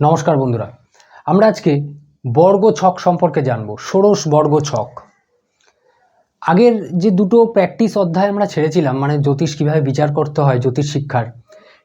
নমস্কার বন্ধুরা। আমরা আজকে বর্গ ছক সম্পর্কে জানব, ষোড়শ বর্গ ছক। আগের যে দুটো প্র্যাকটিস অধ্যায় আমরা ছেড়েছিলাম মানে জ্যোতিষ কীভাবে বিচার করতে হয়, জ্যোতিষ শিক্ষার,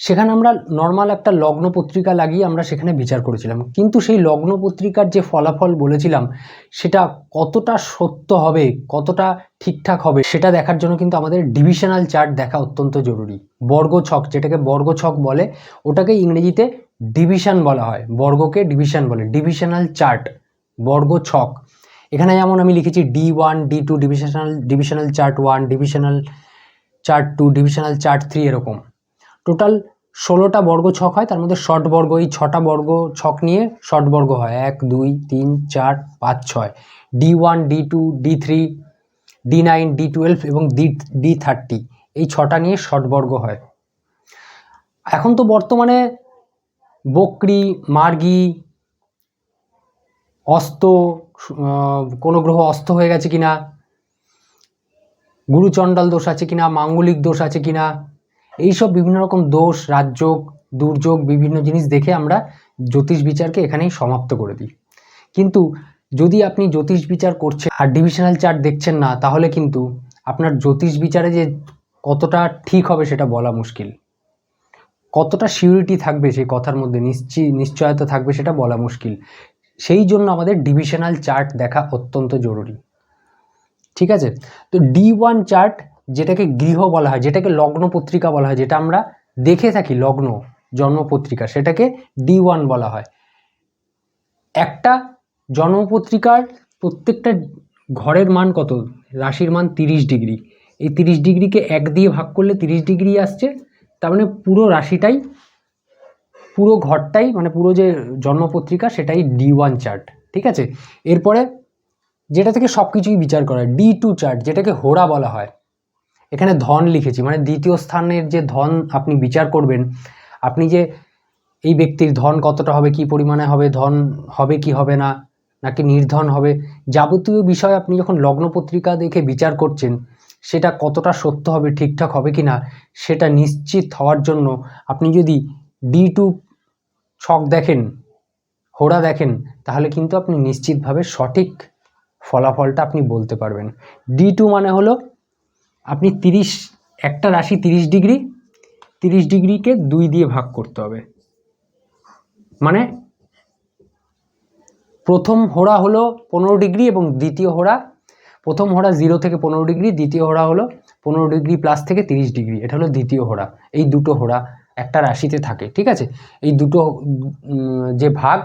সেখানে আমরা নর্মাল একটা লগ্ন পত্রিকা লাগিয়ে আমরা সেখানে বিচার করেছিলাম। কিন্তু সেই লগ্ন পত্রিকার যে ফলাফল বলেছিলাম, সেটা কতটা সত্য হবে, কতটা ঠিকঠাক হবে, সেটা দেখার জন্য কিন্তু আমাদের ডিভিশনাল চার্ট দেখা অত্যন্ত জরুরি। বর্গ ছক, যেটাকে বর্গ ছক বলে, ওটাকে ইংরেজিতে ডিভিশন বলা হয়, বর্গকে ডিভিশন বলে, ডিভিশনাল চার্ট, বর্গ ছক। এখানে যেমন আমি লিখেছি D one D two divisional divisional chart one divisional chart two divisional chart three এরকম। টোটাল ষোলোটা বর্গ ছক হয়, তার মধ্যে শর্ট বর্গ, এই ছটা বর্গ ছক নিয়ে শর্ট বর্গ হয়, এক, দুই, তিন, চার, পাঁচ, ছয়। D one D two D three D nine D twelve এবং ডি ডি থার্টি এই ছটা নিয়ে শর্ট বর্গ হয়। এখন তো বর্তমানে বকরি, মার্গি, অস্ত কোনো গ্রহ অস্ত হয়ে গেছে কিনা? গুরুচণ্ডাল দোষ আছে কিনা? মাঙ্গলিক দোষ আছে কিনা? এইসব বিভিন্ন রকম দোষ, রাজযোগ, দুর্যোগ, বিভিন্ন জিনিস দেখে আমরা জ্যোতিষ বিচারকে এখানেই সমাপ্ত করে দিই। কিন্তু যদি আপনি জ্যোতিষ বিচার করছেন, আর ডিভিশনাল চার্ট দেখছেন না, তাহলে কিন্তু আপনার জ্যোতিষ বিচারে যে কতটা ঠিক হবে সেটা বলা মুশকিল। কতটা সিউরিটি থাকবে সেই কথার মধ্যে নিশ্চয় নিশ্চয়তা থাকবে সেটা বলা মুশকিল। সেই জন্য আমাদের ডিভিশনাল চার্ট দেখা অত্যন্ত জরুরি। ঠিক আছে? তো ডি ওয়ান চার্ট যেটাকে গৃহ বলা হয়, যেটাকে লগ্ন পত্রিকা বলা হয়, যেটা আমরা দেখে থাকি, লগ্ন, জন্মপত্রিকা, সেটাকে ডি ওয়ান বলা হয়। একটা জন্মপত্রিকার প্রত্যেকটা ঘরের মান কত? রাশির মান তিরিশ ডিগ্রি। এই তিরিশ ডিগ্রিকে এক দিয়ে ভাগ করলে তিরিশ ডিগ্রি আসছে তার মানে পুরো রাশিটাই, পুরো ঘরটাই মানে পুরো যে জন্মপত্রিকা সেটাই ডি ওয়ান চার্ট ঠিক আছে? এরপরে যেটা থেকে সব কিছুই বিচার করা ডি টু চার্ট যেটাকে হোড়া বলা হয়, এখানে ধন লিখেছি মানে দ্বিতীয় স্থানের যে ধন আপনি বিচার করবেন, আপনি যে এই ব্যক্তির ধন কতটা হবে, কি পরিমাণে হবে, ধন হবে, কি হবে না, নাকি নির্ধন হবে, যাবতীয় বিষয় আপনি যখন লগ্ন পত্রিকা দেখে বিচার করছেন সেটা কতটা সত্য হবে, ঠিকঠাক হবে কি না সেটা নিশ্চিত হওয়ার জন্য আপনি যদি ডি টু ছক দেখেন, হোড়া দেখেন, তাহলে কিন্তু আপনি নিশ্চিতভাবে সঠিক ফলাফলটা আপনি বলতে পারবেন। ডি টু মানে হলো আপনি তিরিশ, একটা রাশি তিরিশ ডিগ্রি, তিরিশ ডিগ্রিকে দুই দিয়ে ভাগ করতে হবে। মানে প্রথম হোড়া হলো পনেরো ডিগ্রি এবং দ্বিতীয় হোড়া প্রথম হোড়া জিরো থেকে পনেরো ডিগ্রি দ্বিতীয় হোড়া হলো পনেরো ডিগ্রি প্লাস থেকে তিরিশ ডিগ্রি এটা হলো দ্বিতীয় হোড়া এই দুটো হোড়া একটা রাশিতে থাকে, ঠিক আছে? এই দুটো যে ভাগ,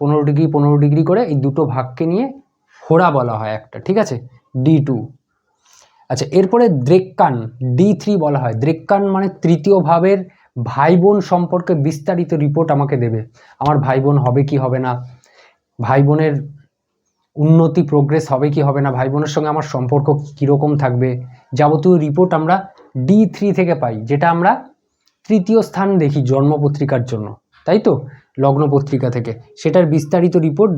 পনেরো ডিগ্রি পনেরো ডিগ্রি করে এই দুটো ভাগকে নিয়ে হোড়া বলা হয় একটা, ঠিক আছে? ডি টু আচ্ছা এরপরে দ্রেক্কান ডি থ্রি বলা হয়। দ্রেক্কান মানে তৃতীয় ভাবের ভাই বোন সম্পর্কে বিস্তারিত রিপোর্ট আমাকে দেবে। আমার ভাই বোন হবে কি হবে না? ভাই বোনের উন্নতি প্রোগ্রেস হবে কি হবে না? ভাই বোনের সঙ্গে আমার সম্পর্ক কীরকম থাকবে? যাবতীয় রিপোর্ট আমরা ডি থ্রি থেকে পাই, যেটা আমরা তৃতীয় স্থান দেখি জন্মপত্রিকার জন্য, তাই তো? লগ্ন পত্রিকা থেকে। সেটার বিস্তারিত রিপোর্ট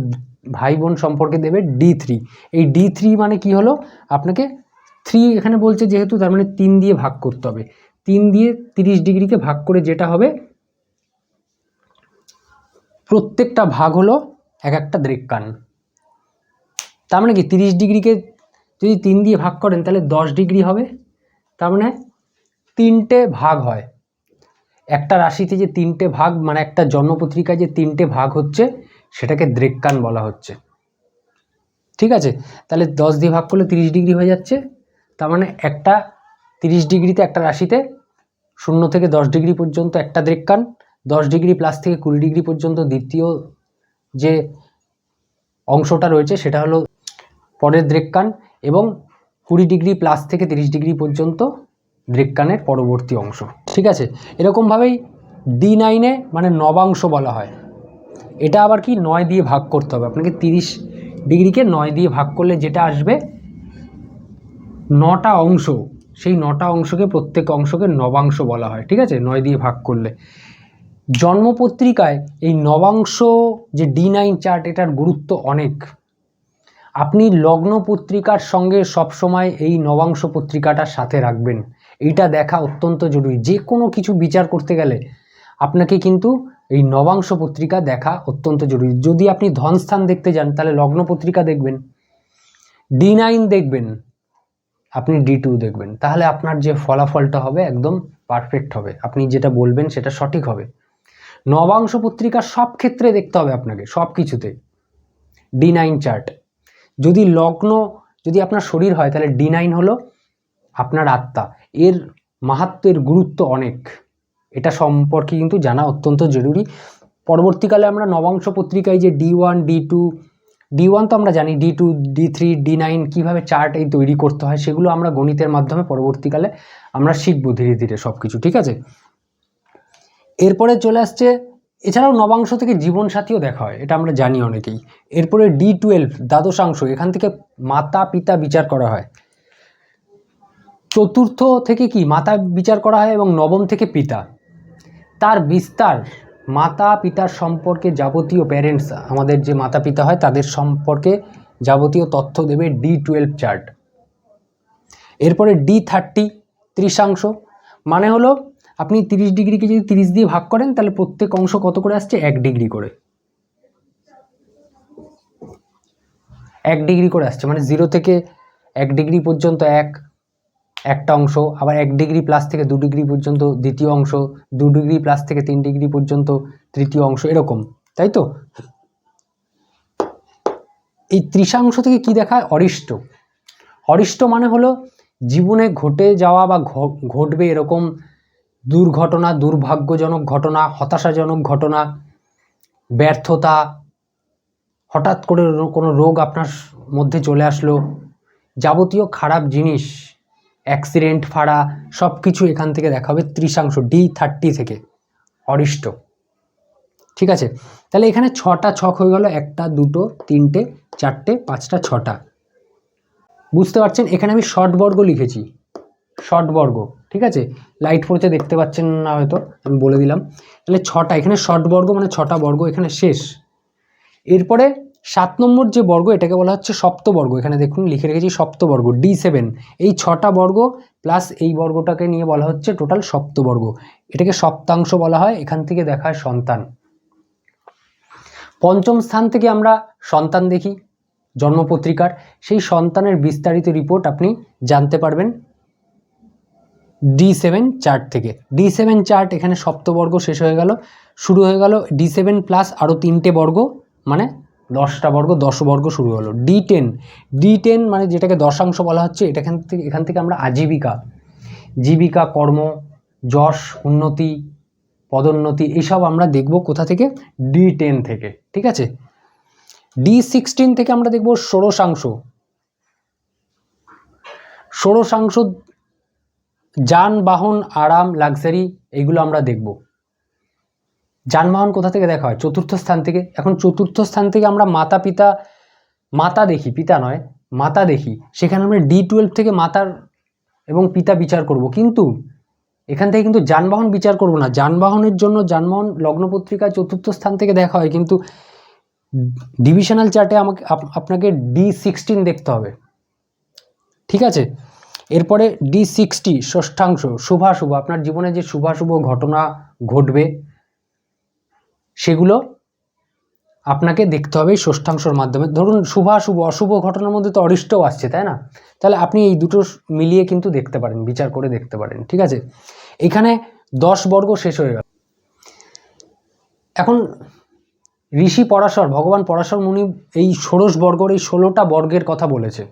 ভাই বোন সম্পর্কে দেবে ডি থ্রি এই ডি থ্রি মানে কি হলো? আপনাকে থ্রি এখানে বলছে যেহেতু, তার মানে তিন দিয়ে ভাগ করতে হবে। তিন দিয়ে তিরিশ ডিগ্রিকে ভাগ করে যেটা হবে, প্রত্যেকটা ভাগ হলো এক একটা দ্রেক্কান। তার মানে কি তিরিশ ডিগ্রিকে যদি তিন দিয়ে ভাগ করেন তাহলে দশ ডিগ্রি হবে। তার মানে তিনটে ভাগ হয়। একটা রাশিতে যে তিনটে ভাগ মানে একটা জন্মপত্রিকায় যে তিনটে ভাগ হচ্ছে, সেটাকে দ্রেক্কান বলা হচ্ছে। ঠিক আছে? তাহলে দশ দিয়ে ভাগ করলে তিরিশ ডিগ্রি হয়ে যাচ্ছে। তার মানে একটা তিরিশ ডিগ্রিতে একটা রাশিতে শূন্য থেকে দশ ডিগ্রি পর্যন্ত একটা দ্রেক্কান, দশ ডিগ্রি প্লাস থেকে কুড়ি ডিগ্রি পর্যন্ত দ্বিতীয় যে অংশটা রয়েছে, সেটা হলো পরের দ্রেক্কান এবং কুড়ি ডিগ্রি প্লাস থেকে তিরিশ ডিগ্রি পর্যন্ত দ্রেক্কানের পরবর্তী অংশ। ঠিক আছে? এরকমভাবেই ডি নাইনে মানে নবাংশ বলা হয়। এটা আবার কি? নয় দিয়ে ভাগ করতে হবে। আপনাকে তিরিশ ডিগ্রিকে নয় দিয়ে ভাগ করলে যেটা আসবে, নটা অংশ। সেই নটা অংশকে প্রত্যেক অংশকে নবাংশ বলা হয়। ঠিক আছে? নয় দিয়ে ভাগ করলে। জন্মপত্রিকায় এই নবাংশ যে ডি নাইন চার্ট এটার গুরুত্ব অনেক। আপনি লগ্ন পত্রিকার সঙ্গে সবসময় এই নবাংশ পত্রিকাটার সাথে রাখবেন। এইটা দেখা অত্যন্ত জরুরি। যে কোনো কিছু বিচার করতে গেলে আপনাকে কিন্তু এই নবাংশ পত্রিকা দেখা অত্যন্ত জরুরি। যদি আপনি ধনস্থান দেখতে যান, তাহলে লগ্ন পত্রিকা দেখবেন ডি নাইন দেখবেন, আপনি ডি টু দেখবেন। তাহলে আপনার যে ফলাফলটা হবে একদম পারফেক্ট হবে। আপনি যেটা বলবেন সেটা সঠিক হবে। নবাংশ পত্রিকা সব ক্ষেত্রে দেখতে হবে আপনাকে, সব কিছুতে। ডি নাইন চার্ট যদি লগ্ন, যদি আপনার শরীর হয়, তাহলে ডি নাইন হলো আপনার আত্মা। এর মাহাত্মের গুরুত্ব অনেক। এটা সম্পর্কে কিন্তু জানা অত্যন্ত জরুরি। পরবর্তীকালে আমরা নবাংশ পত্রিকায় যে D one D two D one তো আমরা জানি D two D three D nine কীভাবে চার্ট এই তৈরি করতে হয়, সেগুলো আমরা গণিতের মাধ্যমে পরবর্তীকালে আমরা শিখব ধীরে ধীরে সব কিছু ঠিক আছে? এরপরে চলে আসছে এছাড়াও নবাংশ থেকে জীবনসাথীও দেখা হয়, এটা আমরা জানি অনেকেই। এরপরে ডি টুয়েলভ, দ্বাদশাংশ, এখান থেকে মাতা পিতা বিচার করা হয়। চতুর্থ থেকে কি মাতা বিচার করা হয় এবং নবম থেকে পিতা। তার বিস্তার মাতা পিতার সম্পর্কে যাবতীয় প্যারেন্টস আমাদের যে মাতা পিতা হয়, তাদের সম্পর্কে যাবতীয় তথ্য দেবে ডি টুয়েলভ চার্ট এরপরে ডি থার্টি, ত্রিশাংশ মানে হলো আপনি তিরিশ ডিগ্রিকে যদি তিরিশ দিয়ে ভাগ করেন, তাহলে প্রত্যেক অংশ কত করে আসছে? এক ডিগ্রি করে। এক ডিগ্রি করে আসছে মানে জিরো থেকে এক ডিগ্রি পর্যন্ত এক, একটা অংশ, আবার এক ডিগ্রি প্লাস থেকে দু ডিগ্রি পর্যন্ত দ্বিতীয় অংশ, দু ডিগ্রি প্লাস থেকে তিন ডিগ্রি পর্যন্ত তৃতীয় অংশ, এরকম, তাই তো? এই ত্রিশাংশ থেকে কি দেখায়? অরিষ্ট। অরিষ্ট মানে হলো জীবনে ঘটে যাওয়া বা ঘটবে এরকম দুর্ঘটনা, দুর্ভাগ্যজনক ঘটনা, হতাশাজনক ঘটনা, ব্যর্থতা, হঠাৎ করে কোনো রোগ আপনার মধ্যে চলে আসলো, যাবতীয় খারাপ জিনিস, অ্যাক্সিডেন্ট, ফাড়া সব কিছু এখান থেকে দেখা হবে ত্রিশাংশ ডি থার্টি থেকে, অরিষ্ট। ঠিক আছে? তাহলে এখানে ছটা ছক হয়ে গেল, একটা, দুটো, তিনটে, চারটে, পাঁচটা, ছটা। বুঝতে পারছেন? এখানে আমি শর্ট বর্গ লিখেছি। শর্ট বর্গ। ঠিক আছে? লাইট পড়তে দেখতে পাচ্ছেন না হয়তো, আমি বলে দিলাম। তাহলে ছটা, এখানে শর্ট বর্গ মানে ছটা বর্গ এখানে শেষ। এরপরে সাত নম্বর যে বর্গ, এটাকে বলা হচ্ছে সপ্তবর্গ এখানে দেখুন, লিখে রেখেছি সপ্তবর্গ ডি সেভেন এই ছটা বর্গ প্লাস এই বর্গটাকে নিয়ে বলা হচ্ছে টোটাল সপ্তবর্গ এটাকে সপ্তাংশ বলা হয়, এখান থেকে দেখা হয় সন্তান। পঞ্চম স্থান থেকে আমরা সন্তান দেখি, জন্মপত্রিকার। সেই সন্তানের বিস্তারিত রিপোর্ট আপনি জানতে পারবেন। ডি সেভেন চার্ট থেকে। ডি সেভেন চার্ট এখানে সপ্তবর্গ শেষ হয়ে গেল, শুরু হয়ে গেল ডি সেভেন প্লাস আরও তিনটে বর্গ মানে দশটা বর্গ দশ বর্গ শুরু হলো। ডি টেন ডি টেন মানে যেটাকে দশাংশ বলা হচ্ছে এটা এখান থেকে এখান থেকে আমরা আজীবিকা, জীবিকা, কর্ম, যশ, উন্নতি, পদোন্নতি এইসব আমরা দেখব কোথা থেকে? ডি টেন থেকে, ঠিক আছে? ডি সিক্সটিন থেকে আমরা দেখব ষোড়শাংশ। ষোড়শাংশ যানবাহন, আরাম, লাক্সারি, এইগুলো আমরা দেখব। যানবাহন কোথা থেকে দেখা হয়? চতুর্থ স্থান থেকে। এখন চতুর্থ স্থান থেকে আমরা মাতা পিতা মাতা দেখি, পিতা নয়, মাতা দেখি। সেখানে আমরা ডি টুয়েলভ থেকে মাতার এবং পিতা বিচার করব। কিন্তু এখান থেকে কিন্তু যানবাহন বিচার করব না। যানবাহনের জন্য যানবাহন লগ্ন পত্রিকায় চতুর্থ স্থান থেকে দেখা হয়, কিন্তু ডিভিশনাল চার্টে আমাকে, আপ- আপনাকে ডি সিক্সটিন দেখতে হবে। ঠিক আছে? এরপরে ডি সিক্সটি ষষ্ঠাংশ শুভাশুভ আপনার জীবনে যে শুভাশুভ ঘটনা ঘটবে, সেগুলো আপনাকে দেখতে হবে ষষ্ঠাংশর মাধ্যমে। ধরুন শুভাশুভ অশুভ ঘটনার মধ্যে তো অরিষ্টও আসছে, তাই না? তাহলে আপনি এই দুটো মিলিয়ে কিন্তু দেখতে পারেন, বিচার করে দেখতে পারেন, ঠিক আছে? এখানে দশ বর্গ শেষ হয়ে গেল। এখন ঋষি পরাশর, ভগবান পরাশর মুনি এই ষোড়শ বর্গর এই ষোলোটা বর্গের কথা বলেছে।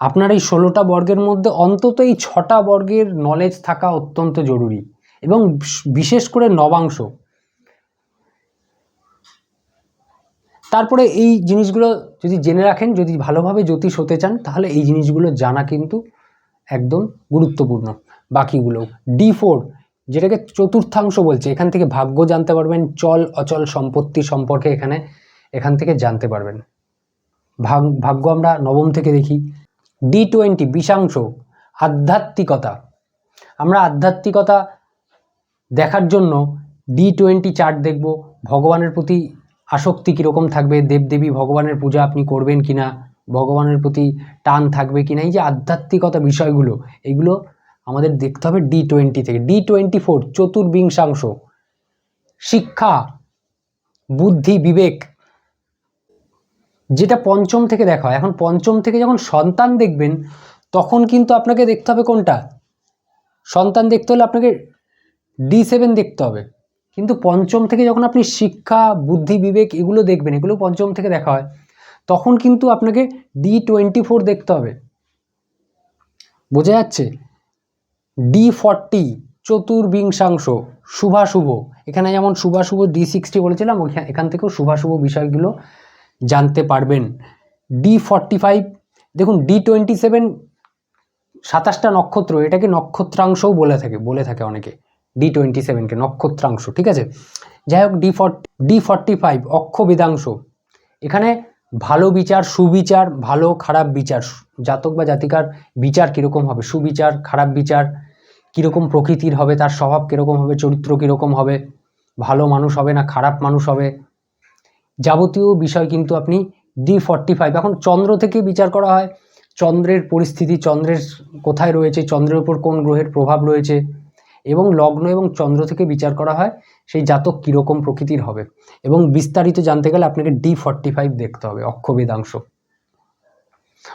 আপনার এই ষোলোটা বর্গের মধ্যে অন্তত এই ছটা বর্গের নলেজ থাকা অত্যন্ত জরুরি এবং বিশেষ করে নবাংশ। তারপরে এই জিনিসগুলো যদি জেনে রাখেন, যদি ভালোভাবে জ্যোতিষ হতে চান, তাহলে এই জিনিসগুলো জানা কিন্তু একদম গুরুত্বপূর্ণ। বাকিগুলো ডি ফোর যেটাকে চতুর্থাংশ বলছে, এখান থেকে ভাগ্য জানতে পারবেন, চল, অচল, সম্পত্তি সম্পর্কে এখানে, এখান থেকে জানতে পারবেন। ভাগ ভাগ্য আমরা নবম থেকে দেখি। ডি টোয়েন্টি বিশাংশ আধ্যাত্মিকতা। আমরা আধ্যাত্মিকতা দেখার জন্য ডি টোয়েন্টি চার্ট দেখব, ভগবানের প্রতি আসক্তি কীরকম থাকবে, দেবদেবী ভগবানের পূজা আপনি করবেন কিনা, ভগবানের প্রতি টান থাকবে কি না এই যে আধ্যাত্মিকতা বিষয়গুলো, এগুলো আমাদের দেখতে হবে ডি টোয়েন্টি থেকে। ডি টোয়েন্টি ফোর চতুর্বিংশাংশ। শিক্ষা, বুদ্ধি, বিবেক যেটা পঞ্চম থেকে দেখা হয়। এখন পঞ্চম থেকে যখন সন্তান দেখবেন, তখন কিন্তু আপনাকে দেখতে হবে কোনটা? সন্তান দেখতে হলে আপনাকে ডি সেভেন দেখতে হবে। কিন্তু পঞ্চম থেকে যখন আপনি শিক্ষা, বুদ্ধি, বিবেক এগুলো দেখবেন, এগুলো পঞ্চম থেকে দেখা হয়, তখন কিন্তু আপনাকে ডি টোয়েন্টি ফোর দেখতে হবে। বোঝা যাচ্ছে? ডি ফর্টি চতুর্বিংশাংশ, শুভাশুভ। এখানে যেমন শুভাশুভ ডি সিক্সটি বলেছিলাম এখান থেকেও শুভাশুভ বিষয়গুলো জানতে পারবেন। ডি ফর্টি ফাইভ দেখুন ডি টোয়েন্টি সেভেন সাতাশটা নক্ষত্র, এটাকে নক্ষত্রাংশও বলে থাকে বলে থাকে অনেকে। ডি টোয়েন্টি সেভেনকে নক্ষত্রাংশ, ঠিক আছে? যাই হোক D forty D forty five অক্ষ বেদাংশ এখানে ভালো বিচার, সুবিচার, ভালো, খারাপ বিচার। জাতক বা জাতিকার বিচার কীরকম হবে? সুবিচার, খারাপ বিচার, কীরকম প্রকৃতির হবে? তার স্বভাব কীরকম হবে? চরিত্র কীরকম হবে? ভালো মানুষ হবে না খারাপ মানুষ হবে? যাবতীয় বিষয় কিন্তু আপনি ডি ফর্টি ফাইভ এখন চন্দ্র থেকে বিচার করা হয়। চন্দ্রের পরিস্থিতি, চন্দ্রের কোথায় রয়েছে, চন্দ্রের উপর কোন গ্রহের প্রভাব রয়েছে, এবং লগ্ন এবং চন্দ্র থেকে বিচার করা হয়, সেই জাতক কীরকম প্রকৃতির হবে। এবং বিস্তারিত জানতে গেলে আপনাকে ডি ফর্টি ফাইভ দেখতে হবে, অক্ষবেদাংশ।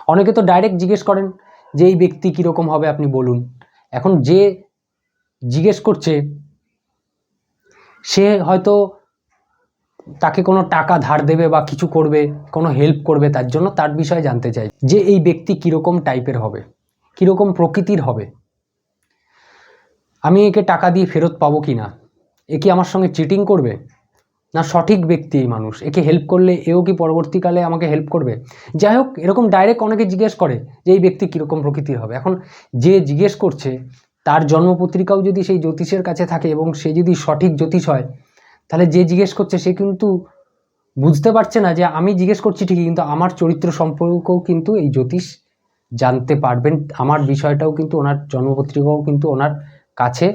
অনেকে তো ডাইরেক্ট জিজ্ঞেস করেন যে এই ব্যক্তি কীরকম হবে, আপনি বলুন। এখন যে জিজ্ঞেস করছে, সে হয়তো তাকে কোনো টাকা ধার দেবে বা কিছু করবে, কোনো হেল্প করবে, তার জন্য তার বিষয়ে জানতে চাই যে এই ব্যক্তি কীরকম টাইপের হবে, কীরকম প্রকৃতির হবে। আমি একে টাকা দিয়ে ফেরত পাবো কি না? এ কি আমার সঙ্গে চিটিং করবে? না সঠিক ব্যক্তি এই মানুষ? একে হেল্প করলে এও কি পরবর্তীকালে আমাকে হেল্প করবে? যাই হোক, এরকম ডাইরেক্ট অনেকে জিজ্ঞেস করে যে এই ব্যক্তি কীরকম প্রকৃতির হবে। এখন যে জিজ্ঞেস করছে, তার জন্মপত্রিকাও যদি সেই জ্যোতিষের কাছে থাকে এবং সে যদি সঠিক জ্যোতিষ হয় তাহলে যে জিজ্ঞেস করছে সে কিন্তু বুঝতে পারছে না যে আমি জিজ্ঞেস করছি ঠিকই, কিন্তু আমার চরিত্র সম্পর্কেও কিন্তু এই জ্যোতিষ জানতে পারবেন। আমার বিষয়টাও কিন্তু ওনার জন্মপত্রিকাও কিন্তু ওনার কাছে,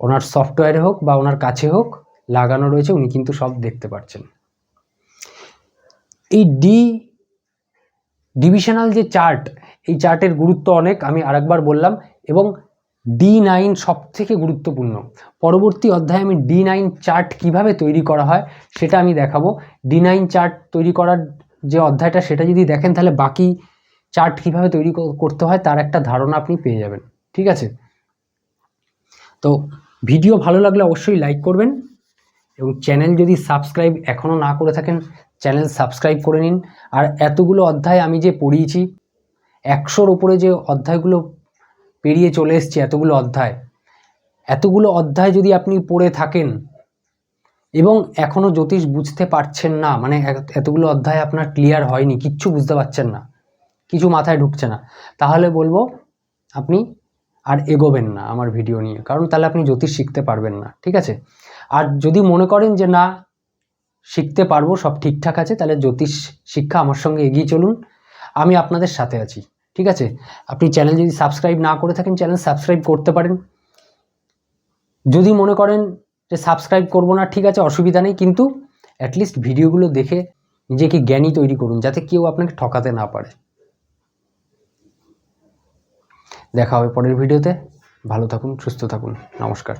ওনার সফটওয়্যারে হোক বা ওনার কাছে হোক লাগানো রয়েছে, উনি কিন্তু সব দেখতে পাচ্ছেন এই ডি, ডিভিশনাল যে চার্ট, এই চার্টের গুরুত্ব অনেক, আমি আরেকবার বললাম এবং ডি নাইন সব থেকে গুরুত্বপূর্ণ। পরবর্তী অধ্যায়ে আমি ডি নাইন চার্ট কীভাবে তৈরি করা হয় সেটা আমি দেখাবো। ডি নাইন চার্ট তৈরি করার যে অধ্যায়টা সেটা যদি দেখেন তাহলে বাকি চার্ট কীভাবে তৈরি করতে হয় তার একটা ধারণা আপনি পেয়ে যাবেন। ঠিক আছে? তো ভিডিও ভালো লাগলে অবশ্যই লাইক করবেন এবং চ্যানেল যদি সাবস্ক্রাইব এখনও না করে থাকেন, চ্যানেল সাবস্ক্রাইব করে নিন। আর এতগুলো অধ্যায় আমি যে পড়িয়েছি, একশোর ওপরে যে অধ্যায়গুলো পেরিয়ে চলে এসছে এতগুলো অধ্যায়। এতগুলো অধ্যায় যদি আপনি পড়ে থাকেন এবং এখনও জ্যোতিষ বুঝতে পারছেন না মানে এতগুলো অধ্যায় আপনার ক্লিয়ার হয়নি, কিচ্ছু বুঝতে পারছেন না, কিছু মাথায় ঢুকছে না, তাহলে বলব আপনি আর এগোবেন না আমার ভিডিও নিয়ে, কারণ তাহলে আপনি জ্যোতিষ শিখতে পারবেন না, ঠিক আছে? আর যদি মনে করেন যে না, শিখতে পারব, সব ঠিকঠাক আছে, তাহলে জ্যোতিষ শিক্ষা আমার সঙ্গে এগিয়ে চলুন, আমি আপনাদের সাথে আছি। ঠিক আছে? আপনি চ্যানেল যদি সাবস্ক্রাইব না করে থাকেন চ্যানেল সাবস্ক্রাইব করতে পারেন। যদি মনে করেন যে সাবস্ক্রাইব করব না, ঠিক আছে, অসুবিধা নেই, কিন্তু অ্যাটলিস্ট ভিডিওগুলো দেখে নিজেকে জ্ঞানী তৈরি করুন, যাতে কেউ আপনাকে ঠকাতে না পারে। দেখা হবে পরের ভিডিওতে। ভালো থাকুন, সুস্থ থাকুন। নমস্কার।